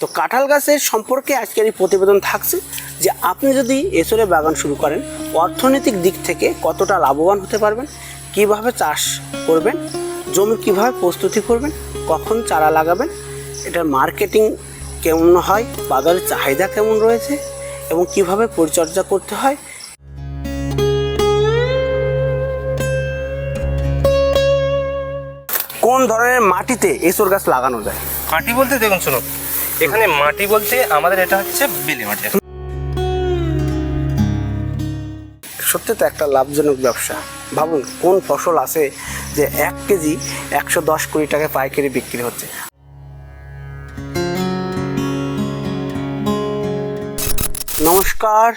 তো কাঁঠাল গাছের সম্পর্কে আজকের এই প্রতিবেদন থাকছে যে আপনি যদি এসরে বাগান শুরু করেন, অর্থনৈতিক দিক থেকে কতটা লাভবান হতে পারবেন, কীভাবে চাষ করবেন, জমি কীভাবে প্রস্তুতি করবেন, কখন চারা লাগাবেন, এটার মার্কেটিং কেমন হয়, বাজারের চাহিদা কেমন রয়েছে এবং কীভাবে পরিচর্যা করতে হয়। কোন ধরনের মাটিতে এসর গাছ লাগানো যায়? মাটি বলতে দেখুন, শুনুন। এখানে মাটি বলতে আমাদের এটা হচ্ছে বেলে মাটি। সত্যি তো একটা লাভজনক ব্যবসা। ভাবুন কোন ফসল আছে যে এক কেজি একশো দশ কোটি টাকা পাইকারি বিক্রি হচ্ছে? নমস্কার।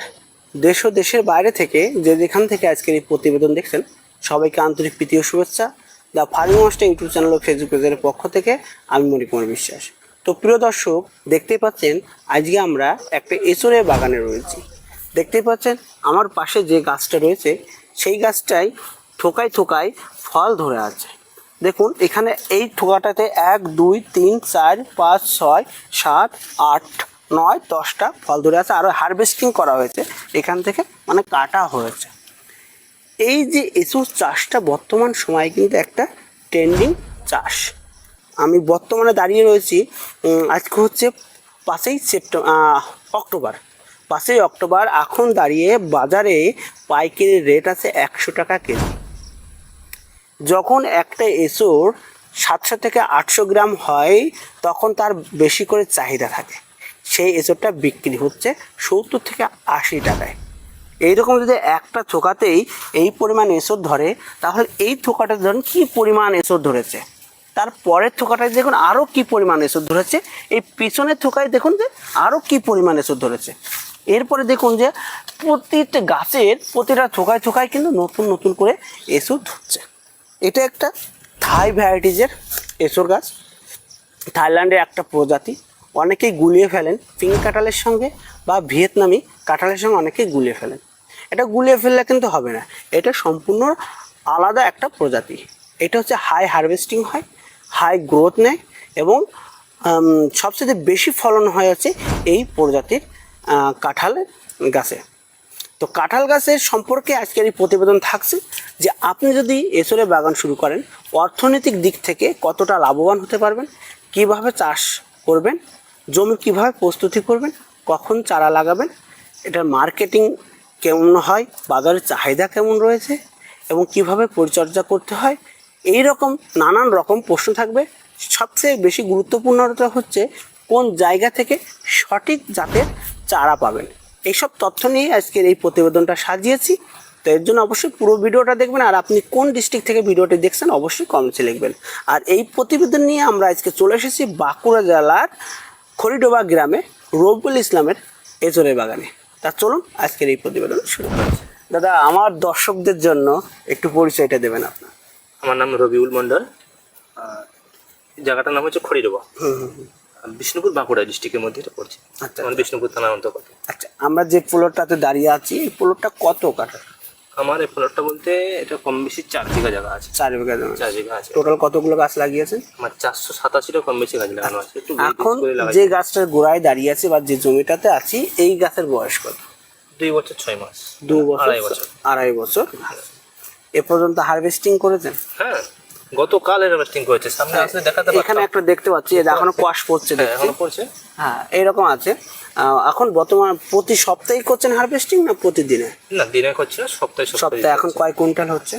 দেশ ও দেশের বাইরে থেকে যে যেখান থেকে আজকের এই প্রতিবেদন দেখছেন সবাইকে আন্তরিক প্রীতি ও শুভেচ্ছা। The farming master YouTube channel O Facebook পেজের পক্ষ থেকে আমি মণিকুমার বিশ্বাস। তো প্রিয় দর্শক, দেখতেই পাচ্ছেন, আজকে আমরা একটা এচরে বাগানে রয়েছি। দেখতে পাচ্ছেন, আমার পাশে যে গাছটা রয়েছে, সেই গাছটাই থোকায় থোকায় ফল ধরে আছে। দেখুন, এখানে এই থোকাটাতে এক, দুই, তিন, চার, পাঁচ, ছয়, সাত, আট, নয়, দশটা ফল ধরে আছে। আরও হারভেস্টিং করা হয়েছে। এখান থেকে মানে কাটা হয়েছে। এই যে এসব চাষটা বর্তমান সময়ে কিন্তু একটা ট্রেন্ডিং চাষ। আমি বর্তমানে দাঁড়িয়ে রয়েছি আজকে হচ্ছে পাঁচই সেপ্টেম্বর অক্টোবর। পাঁচই অক্টোবর, এখন দাঁড়িয়ে বাজারে পাইকারি রেট আছে একশো টাকা কেজি। যখন একটা এসোর সাতশো থেকে আটশো গ্রাম হয়, তখন তার বেশি করে চাহিদা থাকে। সেই এসোরটা বিক্রি হচ্ছে সত্তর থেকে আশি টাকায়। এইরকম যদি একটা থোকাতেই এই পরিমাণ এসর ধরে, তাহলে এই থোকাটা ধরুন কী পরিমাণ এসর ধরেছে? তার পরের থোকাটায় দেখুন আরও কী পরিমাণ এসর ধরেছে। এই পিছনের থোকায় দেখুন যে আরও কী পরিমাণ এসর ধরেছে। এরপরে দেখুন যে প্রতিটা গাছের প্রতিটা থোকায় থোকায় কিন্তু নতুন নতুন করে এসর ধরছে। এটা একটা থাই ভ্যারাইটিজের এসর গাছ। থাইল্যান্ডের একটা প্রজাতি। অনেকেই গুলিয়ে ফেলেন। পিঙ্ক কাঁঠালের সঙ্গে বা ভিয়েতনামি কাঁঠালের সঙ্গে অনেকেই গুলিয়ে ফেলেন। এটা গুলিয়ে ফেললে কিন্তু হবে না। এটা সম্পূর্ণ আলাদা একটা প্রজাতি। এটা হচ্ছে হাই হারভেস্টিং হয়। হাই গ্রোথ নেয় এবং সবচেয়ে বেশি ফলন হয় হচ্ছে এই প্রজাতির কাঁঠাল গাছে। তো কাঁঠাল গাছের সম্পর্কে আজকের এই প্রতিবেদন থাকছে যে আপনি যদি এসরে বাগান শুরু করেন, অর্থনৈতিক দিক থেকে কতটা লাভবান হতে পারবেন, কীভাবে চাষ করবেন, জমি কীভাবে প্রস্তুতি করবেন, কখন চারা লাগাবেন, এটার মার্কেটিং কেমন হয়, বাজারের চাহিদা কেমন রয়েছে, এবং কীভাবে পরিচর্যা করতে হয় এই রকম নানান রকম প্রশ্ন থাকবে। সবচেয়ে বেশি গুরুত্বপূর্ণটা হচ্ছে কোন জায়গা থেকে সঠিক জাতের চারা পাবেন। এইসব তথ্য নিয়ে আজকের এই প্রতিবেদনটা সাজিয়েছি। তো এর জন্য অবশ্যই পুরো ভিডিওটা দেখবেন আর আপনি কোন ডিস্ট্রিক্ট থেকে ভিডিওটি দেখছেন অবশ্যই কমেন্টসে লিখবেন। আর এই প্রতিবেদন নিয়ে আমরা আজকে চলে এসেছি বাঁকুড়া জেলার খরিডোবা গ্রামে রবিউল ইসলামের এজরের বাগানে। তা চলুন আজকের এই প্রতিবেদন শুরু করি। দাদা, আমার দর্শকদের জন্য একটু পরিচয়টা দেবেন আপনার। আমার নাম রবিউল মন্ডল জায়গাটার নাম হচ্ছে খড়িডোবা বিষ্ণুপুর বাঁকুড়া ডিস্ট্রিক্টের মধ্যে এটা পড়ছে। আচ্ছা। আমার বিষ্ণুপুর থানার অন্তর্গত। আচ্ছা আমরা যে প্লটটাতে দাঁড়িয়ে আছি এই প্লটটা কত কাটা আমার এই প্লটটা বলতে এটা কম বেশি চার বিঘা জায়গা আছে। চার বিঘা জমি চার বিঘা আছে। টোটাল কতগুলো গাছ লাগিয়েছেন? আমার চারশো সাতাশিটা কম বেশি গাছ লাগানো আছে। একটু এখন যে গাছটার গোড়ায় দাঁড়িয়ে আছে বা যে জমিটাতে আছি এই গাছের বয়স কত? দুই বছর ছয় মাস। দু বছর আড়াই বছর। আড়াই বছর। এ পর্যন্ত হারভেস্টিং করেছেন? হ্যাঁ গতকাল হারভেস্টিং করেছে। সামনে আসলে দেখাতে এখানে একটা দেখতে পাচ্ছি যে এখনও কোয়াশ পড়ছে হ্যাঁ দেখছি। এখনও পড়ছে। হ্যাঁ এইরকম আছে। এখন বর্তমান প্রতি সপ্তাহে করছেন হারভেস্টিং না প্রতিদিনে? না দিনে করছে সপ্তাহে সপ্তাহে সপ্তাহে এখন কয় কুইন্টাল হচ্ছে?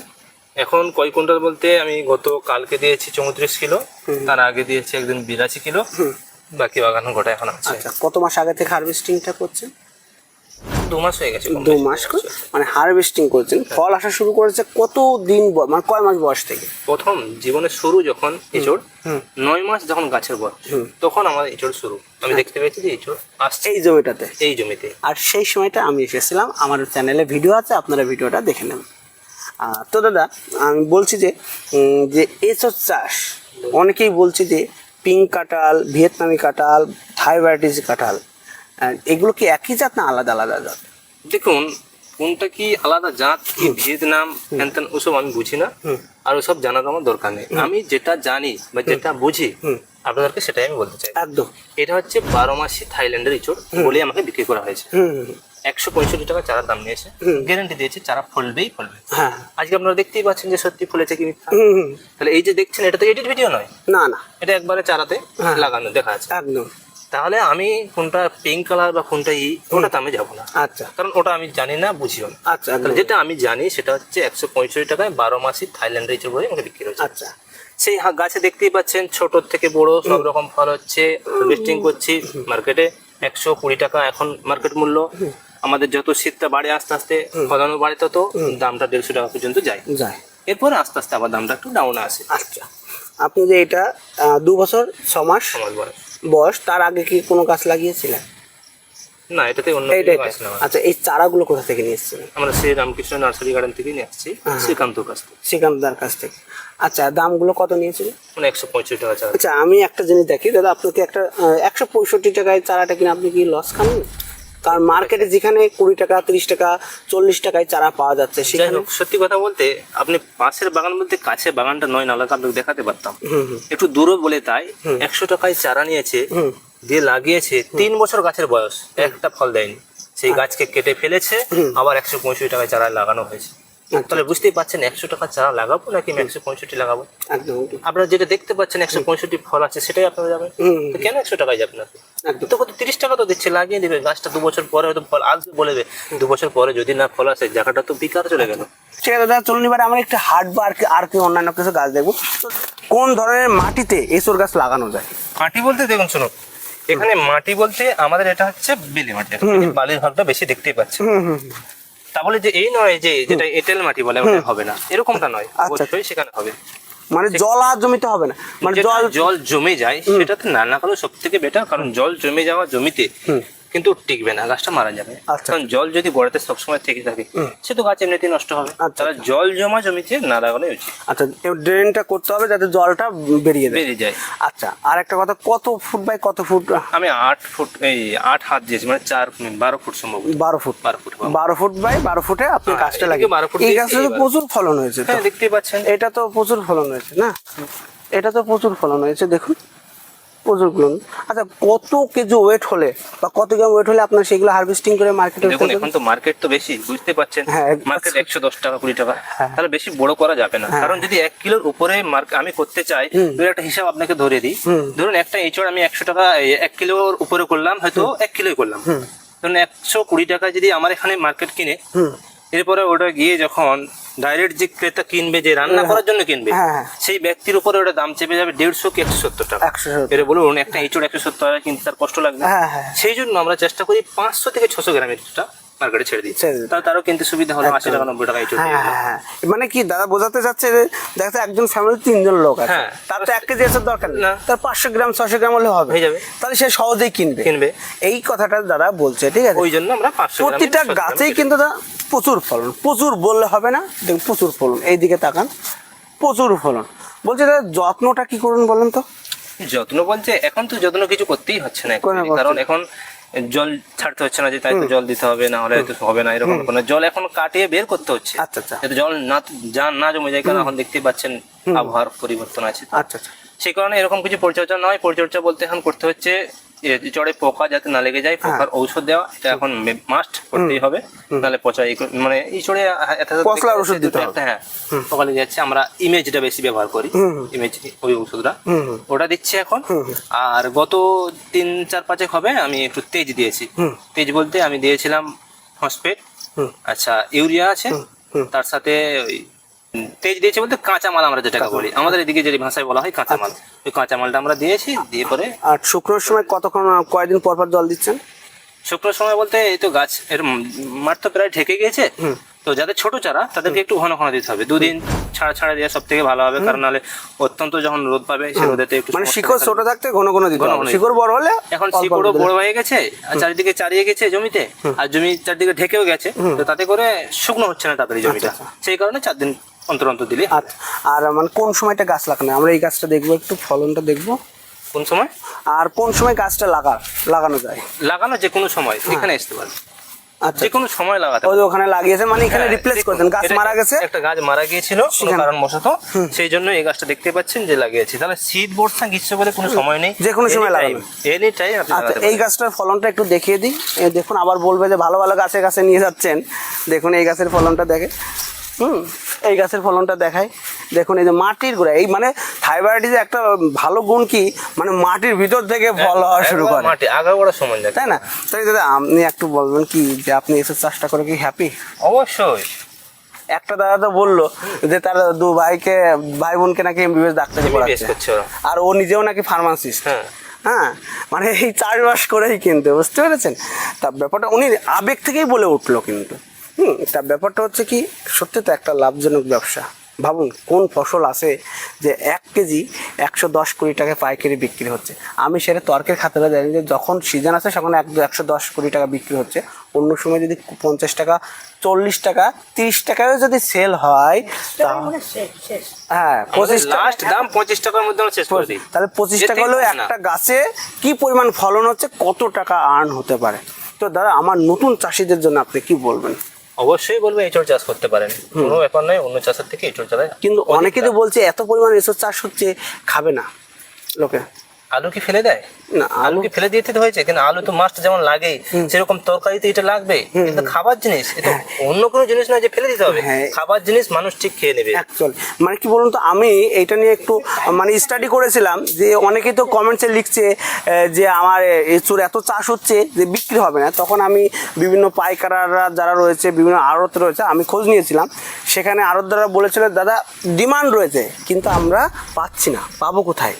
এখন কয় কুইন্টাল বলতে আমি গত কালকে দিয়েছি চৌত্রিশ কিলো তার আগে দিয়েছি একদিন বিরাশি কিলো বাকি বাগানো গোটা এখন আছে। আচ্ছা কত মাস আগে থেকে হারভেস্টিংটা করছেন? দু মাস হয়ে গেছে দু মাস করে মানে হারভেস্টিং করছেন। ফল আসা শুরু করেছে কত দিন মানে কয় মাস বয়স থেকে? প্রথম জীবনের শুরু যখন এঁচড় নয় মাস যখন গাছের বয়স তখন আমার এঁচড় শুরু। আমি দেখতে পেয়েছি যে এঁচড় আসছে এই জমিটাতে। এই জমিতে। আর সেই সময়টা আমি এসেছিলাম আমার চ্যানেলে ভিডিও আছে আপনারা ভিডিওটা দেখে নেন তো দাদা আমি বলছি যে যে এসব চাষ অনেকেই বলছে যে পিঙ্ক কাঁঠাল ভিয়েতনামি কাঁঠাল থাই ভ্যারাইটিস কাঁঠাল এগুলো কি একই জাত না আলাদা আলাদা জাত? দেখুন কোনটা কি আলাদা জাত কি ভিয়েতনাম হ্যান ওসব আমি বুঝি না। আর ওসব জানার আমার দরকার নেই। আমি যেটা জানি বা যেটা বুঝি আপনাদেরকে সেটাই আমি বলতে চাই। একদম। এটা হচ্ছে বারো মাসি থাইল্যান্ডের ইঁচড় বলে আমাকে বিক্রি করা হয়েছে। একশো পঁয়ষট্টি টাকা চারার দাম নিয়েছে। গ্যারান্টি দিয়েছে চারা ফলবেই ফলবে। হ্যাঁ। আজকে আপনারা দেখতেই পাচ্ছেন যে সত্যি ফলেছে কি মিথ্যা। তাহলে এই যে দেখছেন এটা তো এডিট ভিডিও নয়। না না। এটা একবারে চারাতে হ্যাঁ। লাগানো দেখা আছে একদম। তাহলে আমি কোনটা পিঙ্ক কালার বা কোনটা ই ওটাতে আমি যাব না। আচ্ছা। কারণ ওটা আমি জানি না বুঝিও না। আচ্ছা যেটা আমি জানি সেটা হচ্ছে একশো পঁয়ষট্টি টাকায় বারো মাসি থাইল্যান্ডের ইঁচড় বলে আমাকে বিক্রি হচ্ছে আচ্ছা। সেই গাছে দেখতেই পাচ্ছেন ছোট থেকে বড় সব রকম ফল হচ্ছে। হারভেস্টিং করছি মার্কেটে একশো কুড়ি টাকা এখন মার্কেট মূল্য। আমাদের যত শীতটা বাড়ে আস্তে আস্তে ফলানো বাড়ে তত দামটা দেড়শো টাকা পর্যন্ত যায়। যায়। এরপরে আস্তে আস্তে আবার দামটা একটু ডাউন আসে। আচ্ছা। আপনি যে এটা দু বছর ছ মাস বয়স। তার আগে কি কোনো গাছ লাগিয়েছিলেন? না এটাতে অন্য আচ্ছা এই চারাগুলো কোথা থেকে নিয়ে এসেছিলেন? আমরা শ্রী রামকৃষ্ণ নার্সারি গার্ডেন থেকে নিয়ে আসছি হ্যাঁ। শ্রীকান্তর কাছ থেকে। শ্রীকান্তদার কাছ থেকে। আচ্ছা দামগুলো কত নিয়েছিল? মানে একশো পঁয়ষট্টি টাকা আচ্ছা আমি একটা জিনিস দেখি দাদা আপনাকে একটা একশো পঁয়ষট্টি টাকায় চারাটা কিনে আপনি কি লস খান কারণ মার্কেটে যেখানে কুড়ি টাকা তিরিশ টাকা চল্লিশ টাকায় চারা পাওয়া যাচ্ছে সেখানে সত্যি কথা বলতে আপনি পাশের বাগান বলতে কাছে বাগানটা নয় নালাকে আপনাকে দেখাতে পারতাম। একটু দূরে বলে তাই একশো টাকায় চারা নিয়েছে দিয়ে লাগিয়েছে তিন বছর গাছের বয়স একটা ফল দেয়নি। সেই গাছকে কেটে ফেলেছে আবার একশো পঁয়ষট্টি টাকায় চারা লাগানো হয়েছে। আচ্ছা, তাহলে বুঝতেই পারছেন একশো টাকা চারা লাগাবো নাকি আমি একশো পঁয়ষট্টি লাগাবো? একদম। আপনারা যেটা দেখতে পাচ্ছেন একশো পঁয়ষট্টি ফল আছে সেটাই আপনারা যাবেন? তো কেন একশো টাকায় যাবেন আপনি? তো কত তিরিশ টাকা তো দিচ্ছে লাগিয়ে দিবে গাছটা দু বছর পরে হয়তো ফল আসবে বলবে দু। বছর পরে যদি না ফল আসে জায়গাটা তো বেকার চলে গেল। ঠিক আছে দাদা চলুন এবার আমরা একটু হাট বা আর কি আর কি অন্যান্য কিছু গাছ দেখব। কোন ধরনের মাটিতে এসব গাছ লাগানো যায়? মাটি বলতে দেখুন শুনুন। এখানে মাটি বলতে আমাদের এটা হচ্ছে বেলে মাটি। বালির ভাগটা বেশি দেখতেই পাচ্ছি হুম হুম হুম। তা বলে যে এই নয় যে যেটা এঁটেল মাটি বলে ওটা হবে না এরকমটা নয় আচ্ছা। অবশ্যই সেখানে হবে মানে জল আর জমিতে হবে না মানে জল জল জমে যায় সেটাতে না কারণ সব থেকে বেটার কারণ জল জমে যাওয়া জমিতে। কিন্তু টিকবে না গাছটা মারা যাবে। আচ্ছা। কারণ জল যদি গোড়াতে সবসময় থেকে থাকে সে তো গাছ এমনিতেই নষ্ট হবে। আচ্ছা, তাহলে জল জমা জমিতে না লাগানোই উচিত। আচ্ছা ড্রেনটা করতে হবে যাতে জলটা বেরিয়ে বেরিয়ে যায়। আচ্ছা আর একটা কথা কত ফুট বাই কত ফুট? আমি আট ফুট এই আট হাত দিয়েছি মানে চার বারো ফুট সম্ভব। বারো ফুট। বারো ফুট বারো ফুট। বাই বারো ফুটে আপনি হ্যাঁ, গাছটা লাগিয়ে 12 ফুট এই গাছটা তো প্রচুর ফলন হয়েছে তো। হ্যাঁ দেখতেই পাচ্ছেন। এটা তো প্রচুর ফলন হয়েছে না? এটা তো প্রচুর ফলন হয়েছে দেখুন। প্রচুর আচ্ছা কত কেজি ওয়েট হলে বা কত গ্রাম ওয়েট হলে আপনার সেগুলো হারভেস্টিং করে মার্কেটে দেখুন এখন তো মার্কেট তো বেশি বুঝতে পারছেন? হ্যাঁ, মার্কেট একশো দশ টাকা কুড়ি টাকা। হ্যাঁ। তাহলে বেশি বড় করা যাবে না। কারণ যদি এক কিলোর উপরে আমি করতে চাই একটা হিসাব আপনাকে ধরে দিই। ধরুন একটা এঁচড় আমি একশো টাকা এক কিলোর উপরে করলাম হয়তো এক কিলোই করলাম। ধরুন একশো কুড়ি টাকা যদি আমার এখানে মার্কেট কিনে এরপরে ওটা গিয়ে যখন ডাইরেক্ট যে ক্রেতা কিনবে যে রান্না করার জন্য কিনবে হ্যাঁ, হ্যাঁ। সেই ব্যক্তির উপরে ওটা দাম চেপে যাবে দেড়শো কি একশো সত্তর টাকা। সত্তর। বলুন একটা এঁচড় একশো সত্তর টাকা কিনতে তার কষ্ট লাগবে। হ্যাঁ হ্যাঁ সেই জন্য আমরা চেষ্টা করি পাঁচশো থেকে ছশো গ্রামের এটা মার্কেটে ছেড়ে দিই তাহলে তারও কিনতে সুবিধা হলো আশি টাকা নব্বই টাকা এঁচড় হ্যাঁ। হ্যাঁ হ্যাঁ। মানে কি দাদা বোঝাতে চাচ্ছে যে দেখা একজন ফ্যামিলি তিনজন লোক আছে। হ্যাঁ। তার তো এক কেজি আসার দরকার না। তার পাঁচশো গ্রাম ছশো গ্রাম হলে হবে। হয়ে যাবে। তাহলে সে সহজেই কিনবে। কিনবে। এই কথাটা দাদা বলছে ঠিক আছে? ওই জন্য আমরা প্রতিটা গাছেই কিন্তু দাদা প্রচুর ফলন প্রচুর বললে হবে না দেখুন প্রচুর ফলন এই দিকে তাকান প্রচুর ফলন। বলছে দাদা যত্নটা কি করুন বলেন তো? যত্ন বলছে এখন তো যত্ন কিছু করতেই হচ্ছে না কারণ এখন জল ছাড়তে হচ্ছে না যে তাই তো জল দিতে হবে না হলে হয়তো হবে না এরকম কোনো জল এখন কাটিয়ে বের করতে হচ্ছে। আচ্ছা আচ্ছা। জল না যা না জমে যায় কারণ এখন দেখতেই পাচ্ছেন আবহাওয়ার পরিবর্তন আছে। আচ্ছা আচ্ছা। সেই কারণে এরকম কিছু পরিচর্যা নয়। পরিচর্যা বলতে এখন করতে হচ্ছে চড়ে পোকা যাতে না লেগে যায় পোকার ঔষধ দেওয়া এটা এখন মাস্ট করতেই হবে। নাহলে পচা মানে এই চড়ে পচলার ওষুধ দিতে হবে। হ্যাঁ পোকা লেগে যাচ্ছে আমরা ইমেজটা বেশি ব্যবহার করি। ইমেজ ওই ওষুধটা। ওটা দিচ্ছি এখন। আর গত তিন চার পাঁচেক হবে আমি একটু তেজ দিয়েছি। তেজ বলতে আমি দিয়েছিলাম ফসফেট। আচ্ছা ইউরিয়া আছে। তার সাথে ওই তেজ দিয়েছি বলতে কাঁচা মাল আমরা যেটাকে বলি। আমাদের এদিকে যে ভাষায় বলা হয় কাঁচা মাল ওই কাঁচা মালটা আমরা দিয়েছি দিয়ে পরে আর শুক্রোর সময় কতক্ষণ কয়দিন পর পর জল দিচ্ছেন? শুক্র সময় বলতে এই তো গাছ এর মাঠ তো প্রায় ঢেকে গিয়েছে। তো যাদের ছোট চারা তাদেরকে একটু ঘন ঘন দিতে হবে। দুদিন ছাড়া ছাড়া দেওয়া সব থেকে ভালো হবে কারণ নাহলে অত্যন্ত যখন রোদ পাবে সে রোদেতে একটু মানে শিকড় ছোট থাকতে ঘন ঘন দিতে হবে। শিকড় বড় হলে এখন শিকড়ও বড় হয়ে গেছে আর চারিদিকে চারিয়ে গেছে জমিতে আর জমি চারদিকে ঢেকেও গেছে তো তাতে করে শুকনো হচ্ছে না তাড়াতাড়ি জমিটা। সেই কারণে চার দিন অন্তর অন্তর দিলে। আচ্ছা আর মানে কোন সময়টা গাছ লাগানো আমরা এই গাছটা দেখব একটু ফলনটা দেখব। কোন সময়? আর কোন সময় গাছটা লাগা লাগানো যায়? লাগানো যে কোনো সময় হ্যাঁ। এখানে আসতে পারে। আচ্ছা। যে কোনো সময় লাগাতে ওই ওখানে লাগিয়েছে মানে এখানে হ্যাঁ, রিপ্লেস গাছ মারা গেছে? একটা গাছ মারা গিয়েছিল কোনো সেই জন্য এই গাছটা দেখতে পাচ্ছেন যে লাগিয়েছি। তাহলে শীত বর্ষা কোনো সময় নেই। যে কোনো সময় লাগাবেন। এনি টাইম আচ্ছা এই গাছটার ফলনটা একটু দেখিয়ে দিই। দেখুন আবার বলবে যে ভালো ভালো গাছে গাছে নিয়ে যাচ্ছেন। দেখুন এই গাছের ফলনটা দেখে। হুম এই গাছের ফলনটা দেখায় দেখুন এই যে মাটির গোড়া এই মানে থাইরয়েডিজের একটা ভালো গুণ কি? মানে মাটির ভিতর থেকে ফল হওয়া শুরু করে। মাটি আগাগোড়া লাগে তাই না? তাই দাদা আপনি একটু বলবেন কি যে আপনি এসব চাষটা করে কি হ্যাপি অবশ্যই। একটা দাদা তো বলল যে তার দু ভাইকে ভাই বোনকে নাকি এমবিবিএস ডাক্তারি পড়াচ্ছে। আর ও নিজেও নাকি ফার্মাসিস্ট হ্যাঁ। হ্যাঁ মানে এই চাষবাস করেই কিন্তু বুঝতে পেরেছেন? তা ব্যাপারটা উনি আবেগ থেকেই বলে উঠল কিন্তু। হুম তা ব্যাপারটা হচ্ছে কি সত্যি তো একটা লাভজনক ব্যবসা। ভাবুন কোন ফসল আছে যে এক কেজি একশো দশ কোটি টাকা পাইকারি বিক্রি হচ্ছে? আমি সেটা তর্কের খাতাটা জানি যে যখন সিজন আছে তখন এক একশো দশ কোটি টাকা বিক্রি হচ্ছে। অন্য সময় যদি পঞ্চাশ টাকা চল্লিশ টাকা তিরিশ টাকায়ও যদি সেল হয় তা- হ্যাঁ পঁচিশ লাস্ট দাম পঁচিশ টাকার মধ্যে আমরা শেষ করে দিই। তাহলে পঁচিশ টাকা হলেও একটা গাছে কি পরিমাণ ফলন হচ্ছে কত টাকা আর্ন হতে পারে? তো দাদা আমার নতুন চাষিদের জন্য আপনি কি বলবেন? অবশ্যই বলবে এঁচড় চাষ করতে পারেন। কোনো ব্যাপার নয় অন্য চাষের থেকে এঁচড় চাষ কিন্তু অনেকে তো বলছে এত পরিমাণ এঁচড় চাষ হচ্ছে খাবে না লোকে। আলু কি ফেলে দেয়? না আলু কি ফেলে দিতে তো হয়েছে? কিন্তু আলু তো মাস্ট যেমন লাগে সেরকম তরকারিতে এটা লাগবে। এটা খাবার জিনিস। এটা অন্য কোনো জিনিস নয় যে ফেলে দিতে হবে। হ্যাঁ। খাবার জিনিস মানুষ ঠিক খেয়ে নেবে। অ্যাকচুয়ালি মানে কি বলুন তো আমি এটা নিয়ে একটু মানে স্টাডি করেছিলাম যে অনেকেই তো কমেন্টসে লিখছে যে আমার এঁচুর এত চাষ হচ্ছে যে বিক্রি হবে না। তখন আমি বিভিন্ন পাইকাররা যারা রয়েছে বিভিন্ন আড়ত রয়েছে আমি খোঁজ নিয়েছিলাম। সেখানে আড়তদাররা বলেছিল দাদা ডিমান্ড রয়েছে কিন্তু আমরা পাচ্ছি না। পাবো কোথায়?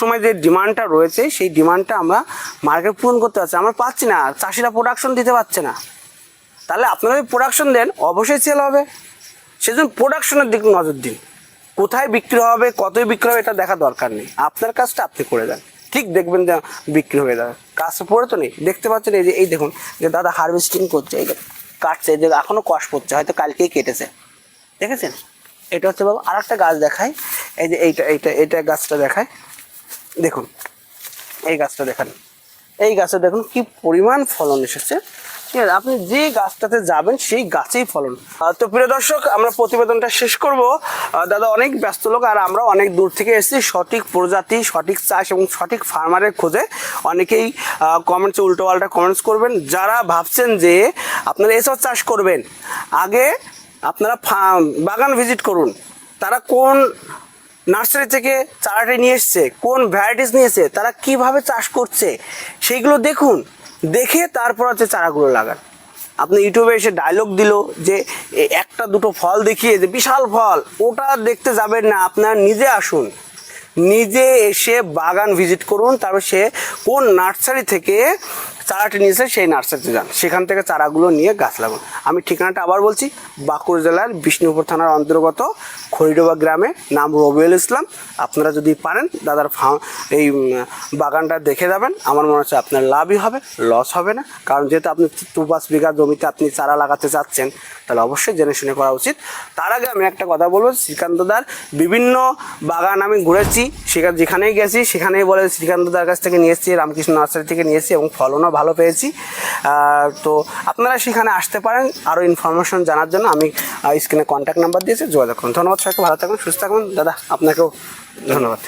সময় যে ডিমান্ডটা রয়েছে, সেই ডিমান্ডটা আমরা মার্কেট পূরণ করতে পারছি আমরা পাচ্ছি না চাষিরা প্রোডাকশন দিতে পারছে না। তাহলে আপনারা যদি প্রোডাকশন দেন, অবশ্যই সেল হবে। সেজন্য প্রোডাকশনের দিকে নজর দিন। কোথায় বিক্রি হবে, কতই বিক্রি হবে, এটা দেখা দরকার নেই। আপনার কাজটা আপনি করে দেন। ঠিক দেখবেন যে বিক্রি হয়ে যাবে। কাজটা পড়ে তো নেই। দেখতে পাচ্ছেন এই যে, এই দেখুন যে দাদা হারভেস্টিং করছে, এই দেখুন কাটছে যে এখনও কষ পড়ছে, হয়তো কালকেই কেটেছে। দেখেছেন? এটা হচ্ছে বাবা আর একটা গাছ দেখায়। এই যে এইটা এইটা এইটা গাছটা দেখায়। দেখুন, এই গাছটা দেখান। এই গাছে দেখুন কি পরিমাণ ফলন এসেছে। ঠিক আছে, আপনি যে গাছটাতে যাবেন, সেই গাছেই ফলন। তো প্রিয় দর্শক, আমরা প্রতিবেদনটা শেষ করব। দাদা অনেক ব্যস্ত লোক, আর আমরা অনেক দূর থেকে এসেছি। সঠিক প্রজাতি, সঠিক চাষ এবং সঠিক ফার্মারের খোঁজে অনেকেই কমেন্টসে উল্টো পাল্টা কমেন্টস করবেন। যারা ভাবছেন যে আপনারা এসব চাষ করবেন, আগে আপনারা বাগান ভিজিট করুন। তারা কোন নার্সারি থেকে চারাটি নিয়ে এসছে, কোন ভ্যারাইটিস নিয়ে এসছে, তারা কীভাবে চাষ করছে, সেইগুলো দেখুন, দেখে তারপর হচ্ছে চারাগুলো লাগান। আপনি ইউটিউবে এসে ডায়লগ দিল যে একটা দুটো ফল দেখিয়ে যে বিশাল ফল, ওটা দেখতে যাবেন না, আপনার নিজে আসুন। নিজে এসে বাগান ভিজিট করুন, তারপর সে কোন নার্সারি থেকে চারাটি নিয়েছে, সেই নার্সারিতে যান। সেখান থেকে চারাগুলো নিয়ে গাছ লাগান। আমি ঠিকানাটা আবার বলছি, বাঁকুড়া জেলার বিষ্ণুপুর থানার অন্তর্গত খরিডোবা গ্রামে, নাম রবিউল ইসলাম। আপনারা যদি পারেন, দাদার এই বাগানটা দেখে যাবেন। আমার মনে হচ্ছে আপনার লাভই হবে, লস হবে না। কারণ যেহেতু আপনি দু পাঁচ বিঘা জমিতে আপনি চারা লাগাতে চাচ্ছেন, তাহলে অবশ্যই জেনে শুনে করা উচিত। তার আগে আমি একটা কথা বলব শ্রীকান্তদার বিভিন্ন বাগান আমি ঘুরেছি, সেখানে, যেখানেই গেছি, সেখানেই বলে শ্রীকান্তদার কাছ থেকে নিয়ে এসেছি, রামকৃষ্ণ নার্সারি থেকে নিয়ে এসেছি এবং ফলনও ভালো পেয়েছি। তো আপনারা সেখানে আসতে পারেন। আরও ইনফরমেশন জানার জন্য আমি স্ক্রিনে কন্ট্যাক্ট নাম্বার দিয়েছি, যোগাযোগ করুন। ধন্যবাদ সবাইকে, ভালো থাকুন, সুস্থ থাকুন। দাদা, আপনাকেও ধন্যবাদ।